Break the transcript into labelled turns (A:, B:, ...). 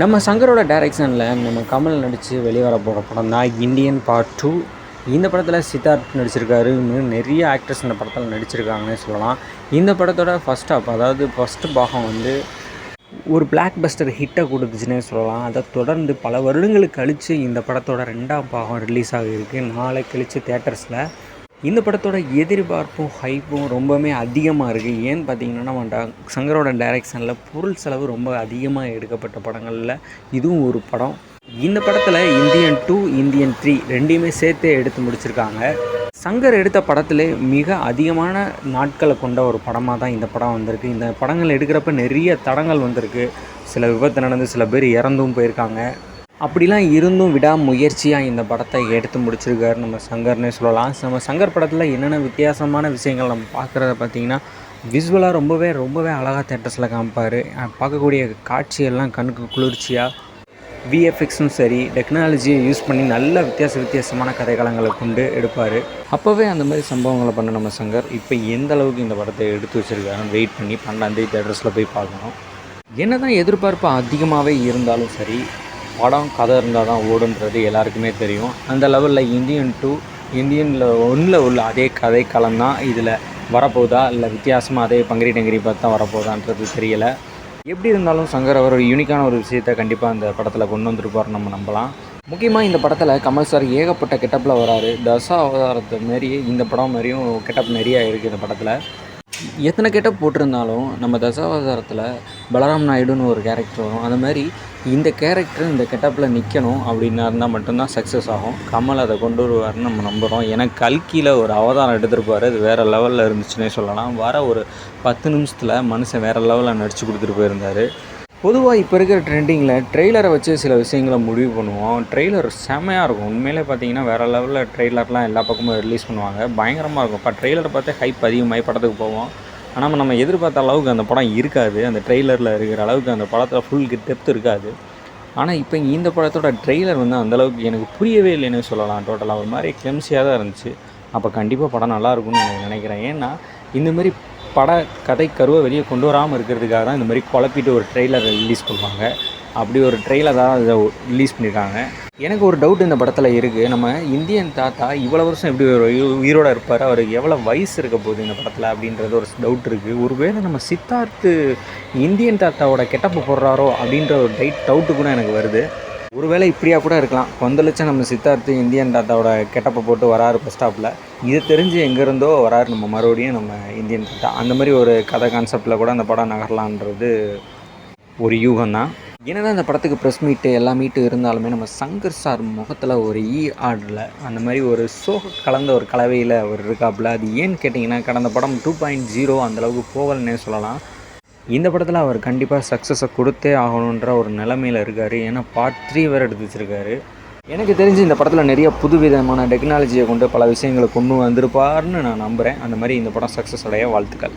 A: நம்ம சங்கரோட டைரக்ஷனில் நம்ம கமல் நடித்து வெளியே வர போகிற படம் தான் இந்தியன் பார்ட் டூ இந்த படத்தில் சித்தார்த் நடிச்சிருக்காரு. இன்னும் நிறைய ஆக்டர்ஸ் இந்த படத்தில் நடிச்சிருக்காங்கன்னே சொல்லலாம். இந்த படத்தோட ஃபஸ்ட் ஆப் அதாவது ஃபஸ்ட்டு பாகம் வந்து ஒரு பிளாக் பஸ்டர் ஹிட்டை கொடுத்துச்சுன்னே சொல்லலாம். அதை தொடர்ந்து பல வருடங்களுக்கு கழித்து இந்த படத்தோட ரெண்டாம் பாகம் ரிலீஸ் ஆகியிருக்கு. நாளை கழித்து தேட்டர்ஸில் இந்த படத்தோட எதிர்பார்ப்பும் ஹைப்பும் ரொம்பவுமே அதிகமாக இருக்குது ஏன்னு பார்த்தீங்கன்னா நம்ம சங்கரோட டைரக்ஷனில் பொருள் செலவு ரொம்ப அதிகமாக எடுக்கப்பட்ட படங்களில் இதுவும் ஒரு படம். இந்த படத்தில் இந்தியன் டூ இந்தியன் த்ரீ ரெண்டையுமே சேர்த்தே எடுத்து முடிச்சிருக்காங்க. சங்கர் எடுத்த படத்திலே மிக அதிகமான நாட்களை கொண்ட ஒரு படமாக தான் இந்த படம் வந்திருக்கு. இந்த படங்கள் எடுக்கிறப்ப நிறைய தடங்கள் வந்திருக்கு. சில விபத்து நடந்து சில பேர் இறந்தும் போயிருக்காங்க. அப்படிலாம் இருந்தும் விடாமுயற்சியாக இந்த படத்தை எடுத்து முடிச்சிருக்காரு நம்ம சங்கர்னே சொல்லலாம். நம்ம சங்கர் படத்தில் என்னென்ன வித்தியாசமான விஷயங்கள் நம்ம பார்க்குறத பார்த்தீங்கன்னா விசுவலாக ரொம்பவே ரொம்பவே அழகாக தேட்டர்ஸில் காமிப்பார். பார்க்கக்கூடிய காட்சியெல்லாம் கண்ணுக்கு குளிர்ச்சியாக விஎஃப்எக்ஸும் சரி டெக்னாலஜியை யூஸ் பண்ணி நல்ல வித்தியாச வித்தியாசமான கதைக்காலங்களை கொண்டு எடுப்பார். அப்போவே அந்த மாதிரி சம்பவங்களை பண்ண நம்ம சங்கர் இப்போ எந்த அளவுக்கு இந்த படத்தை எடுத்து வச்சுருக்காருன்னு வெயிட் பண்ணி பன்னெண்டாந்தேதி தேட்டர்ஸில் போய் பார்க்கணும். என்ன தான் எதிர்பார்ப்பு அதிகமாகவே இருந்தாலும் சரி படம் கதை இருந்தால் தான் ஓடுன்றது எல்லாருக்குமே தெரியும். அந்த லெவலில் இந்தியன் டூ இந்தியனில் ஒன்றில் உள்ள அதே கதை களம் தான் இதில் வரப்போகுதா? இல்லை வித்தியாசமாக அதே பங்கிரி டங்கிரி பார்த்து தான் வரப்போகுதான்றது தெரியலை. எப்படி இருந்தாலும் சங்கர் அவர் ஒரு யூனிக்கான ஒரு விஷயத்தை கண்டிப்பாக அந்த படத்தில் கொண்டு வந்திருப்பார் நம்ம நம்பலாம். முக்கியமாக இந்த படத்தில் கமல் சார் ஏகப்பட்ட கெட்டப்பில் வராரு. தசா அவதாரத்தை மாரி இந்த படம் மாதிரியும் கெட்டப் நிறையா இருக்குது இந்த படத்தில். எத்தனை கெட்டப் போட்டிருந்தாலும் நம்ம தசாவதாரத்தில் பலராம் நாயுடுன்னு ஒரு கேரக்டர் வரும். அந்த மாதிரி இந்த கேரக்டர் இந்த கெட்டப்பில் நிற்கணும் அப்படின்னா இருந்தால் மட்டும்தான் சக்ஸஸ் ஆகும். கமல் அதை கொண்டு வருவார்னு நம்ம நம்புகிறோம் ஏன்னா கல்கியில் ஒரு அவதாரம் எடுத்துருப்பார். அது வேறு லெவலில் இருந்துச்சுன்னே சொல்லலாம். வர ஒரு பத்து நிமிஷத்தில் மனுஷன் வேறு லெவலில் நடித்து கொடுத்துட்டு போயிருந்தார். பொதுவாக இப்போ இருக்கிற ட்ரெண்டிங்கில் ட்ரெய்லரை வச்சு சில விஷயங்களை முடிவு பண்ணுவோம். ட்ரெய்லர் செமையாக இருக்கும். உண்மையிலே பார்த்தீங்கன்னா வேறு லெவலில் ட்ரெய்லர்லாம் எல்லா பக்கமும் ரிலீஸ் பண்ணுவாங்க. பயங்கரமாக இருக்கும். இப்போ ட்ரெய்லரை பார்த்து ஹைப் அதிகமாகி படத்துக்கு போவோம். ஆனால் நம்ம எதிர்பார்த்த அளவுக்கு அந்த படம் இருக்காது. அந்த ட்ரெய்லரில் இருக்கிற அளவுக்கு அந்த படத்தில் ஃபுல் டெப்த் இருக்காது. ஆனால் இப்போ இந்த படத்தோட ட்ரெய்லர் வந்து அந்தளவுக்கு எனக்கு புரியவே இல்லைன்னு சொல்லலாம். டோட்டலாக ஒரு மாதிரி கிளம்சியாக தான் இருந்துச்சு. அப்போ கண்டிப்பாக படம் நல்லா இருக்கும்னு எனக்கு நினைக்கிறேன். ஏன்னா இந்தமாதிரி பட கதை கருவை வெளியே கொண்டு வராமல் இருக்கிறதுக்காக தான் இந்த மாதிரி குழப்பிட்டு ஒரு ட்ரெய்லரை ரிலீஸ் பண்ணுவாங்க. அப்படி ஒரு ட்ரெய்லர் தான் இதை ரிலீஸ் பண்ணியிருக்காங்க எனக்கு ஒரு டவுட் இந்த படத்தில் இருக்குது நம்ம இந்தியன் தாத்தா இவ்வளோ வருஷம் எப்படி ஒரு உயிரோடு உயிரோட இருப்பார்? அவருக்கு எவ்வளோ வயசு இருக்க போகுது இந்த படத்தில் அப்படின்றது ஒரு டவுட் இருக்குது ஒருவேளை நம்ம சித்தார்த்து இந்தியன் தாத்தாவோட கெட்டப்பு போடுறாரோ அப்படின்ற ஒரு டைட் டவுட்டு கூட எனக்கு வருது. ஒருவேளை இப்படியா கூட இருக்கலாம். கொந்தளிச்ச நம்ம சித்தார்த்து இந்தியன் தாத்தாவோட கெட்டப்பை போட்டு வராரு பஸ் ஸ்டாப்பில் இது தெரிஞ்சு எங்கேருந்தோ வராரு நம்ம மறுபடியும் நம்ம இந்தியன் தாத்தா. அந்த மாதிரி ஒரு கதை கான்செப்டில் கூட அந்த படம் நகரலான்றது ஒரு யூகம் தான் என்னதான் அந்த படத்துக்கு ப்ரெஸ் மீட்டு எல்லா மீட்டும் இருந்தாலுமே நம்ம சங்கர் சார் முகத்தில் ஒரு ஈ ஆடல. அந்த மாதிரி ஒரு சோக கலந்த ஒரு கலவையில் அவர் இருக்காப்புல அது ஏன்னு கேட்டிங்கன்னா கடந்த படம் டூ பாயிண்ட் ஜீரோ அந்தளவுக்கு போகலன்னே சொல்லலாம். இந்த படத்தில் அவர் கண்டிப்பாக சக்ஸஸை கொடுத்தே ஆகணுன்ற ஒரு நிலமையில் இருக்கார். ஏன்னா பார்ட் த்ரீ வேறு எடுத்து வச்சுருக்காரு. எனக்கு தெரிஞ்சு இந்த படத்தில் நிறைய புது விதமான டெக்னாலஜியை கொண்டு பல விஷயங்களை கொண்டு வந்திருப்பார்னு நான் நம்புகிறேன் அந்த மாதிரி இந்த படம் சக்ஸஸ் அடைய வாழ்த்துக்கள்.